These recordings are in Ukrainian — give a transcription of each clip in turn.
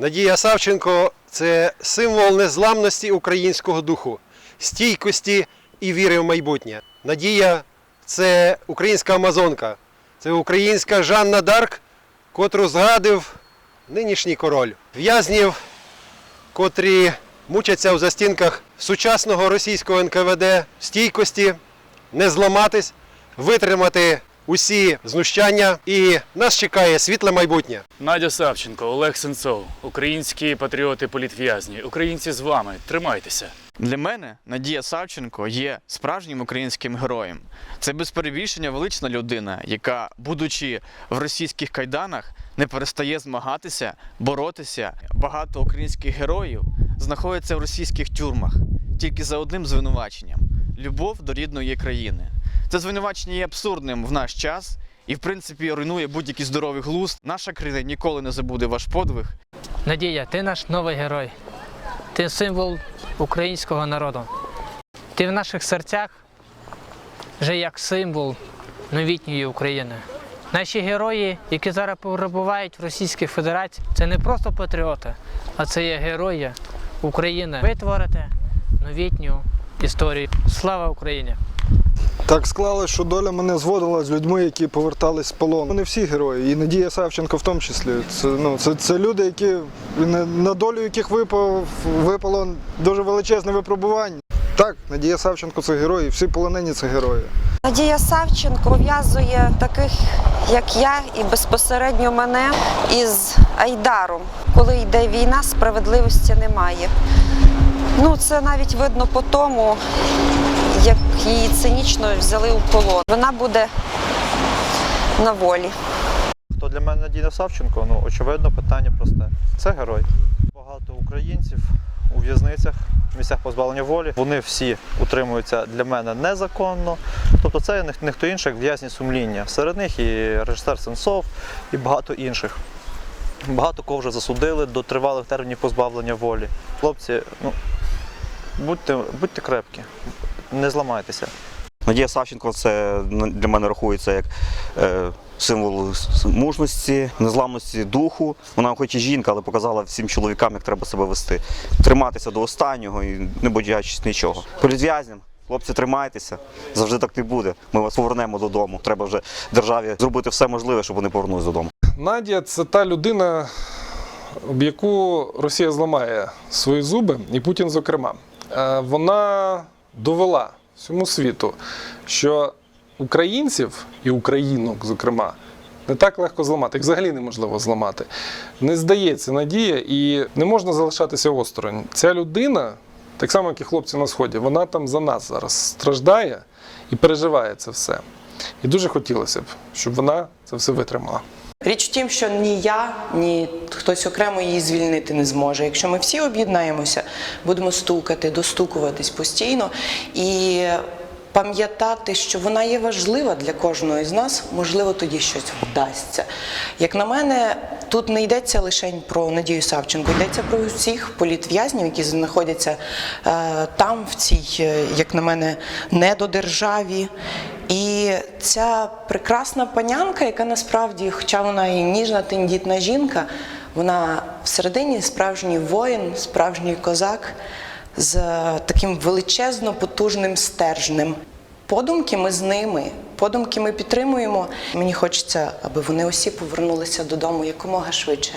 Надія Савченко це символ незламності українського духу, стійкості і віри в майбутнє. Надія це українська амазонка, це українська Жанна Дарк, котру згадив нинішній король. В'язнів, котрі мучаться в застінках сучасного російського НКВД, стійкості, не зламатись, витримати усі знущання, і нас чекає світле майбутнє. Надя Савченко, Олег Сенцов, українські патріоти політв'язні. Українці з вами. Тримайтеся. Для мене Надія Савченко є справжнім українським героєм. Це без перебільшення велична людина, яка, будучи в російських кайданах, не перестає змагатися, боротися. Багато українських героїв знаходяться в російських тюрмах тільки за одним звинуваченням любов до рідної країни. Це звинувачення є абсурдним в наш час і, в принципі, руйнує будь-який здоровий глузд. Наша країна ніколи не забуде ваш подвиг. Надія, ти наш новий герой. Ти символ українського народу. Ти в наших серцях вже як символ новітньої України. Наші герої, які зараз перебувають в Російській Федерації, це не просто патріоти, а це є герої України. Ви творите новітню історію. Слава Україні! Так склалось, що доля мене зводила з людьми, які повертались з полону. Вони всі герої, і Надія Савченко в тому числі. Це, ну, це, це люди, які на, долю яких випав, випало дуже величезне випробування. Так, Надія Савченко це герой, і всі полонені це герої. Надія Савченко пов'язує таких, як я, і безпосередньо мене із Айдаром. Коли йде війна, справедливості немає. Ну, це навіть видно по тому, як її цинічно взяли у полон. Вона буде на волі. Хто для мене Надія Савченко? Ну, очевидно, питання просте. Це герой. Багато українців у в'язницях, в місцях позбавлення волі. Вони всі утримуються для мене незаконно. Тобто це не, не хто інший, як в'язні сумління. Серед них і режисер Сенцов, і багато інших. Багато кого вже засудили до тривалих термінів позбавлення волі. Хлопці, ну, будьте, будьте крепкі, не зламайтеся. Надія Савченко це для мене рахується як е, символ мужності, незламності духу. Вона хоч і жінка, але показала всім чоловікам, як треба себе вести. Триматися до останнього і не боячись нічого. Політв'язням, хлопці, тримайтеся, завжди так не буде. Ми вас повернемо додому. Треба вже державі зробити все можливе, щоб вони повернулися додому. Надя це та людина, об яку Росія зламає свої зуби, і Путін, зокрема. Е, Вона довела всьому світу, що українців і українок, зокрема, не так легко зламати, їх взагалі неможливо зламати. Не здається надія, і не можна залишатися осторонь. Ця людина, так само, як і хлопці на сході, вона там за нас зараз страждає і переживає це все. І дуже хотілося б, щоб вона це все витримала. Річ в тім, що ні я, ні хтось окремо її звільнити не зможе. Якщо ми всі об'єднаємося, будемо стукати, достукуватись постійно і пам'ятати, що вона є важлива для кожного з нас, можливо, тоді щось вдасться. Як на мене, тут не йдеться лише про Надію Савченко, йдеться про всіх політв'язнів, які знаходяться е, там, в цій, е, як на мене, недодержаві. І ця прекрасна панянка, яка насправді, хоча вона і ніжна, тендітна жінка, вона всередині справжній воїн, справжній козак з таким величезно потужним стержнем. Подумки ми з ними, подумки ми підтримуємо. Мені хочеться, аби вони усі повернулися додому якомога швидше,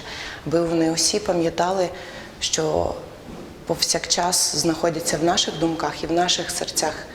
аби вони усі пам'ятали, що повсякчас знаходяться в наших думках і в наших серцях.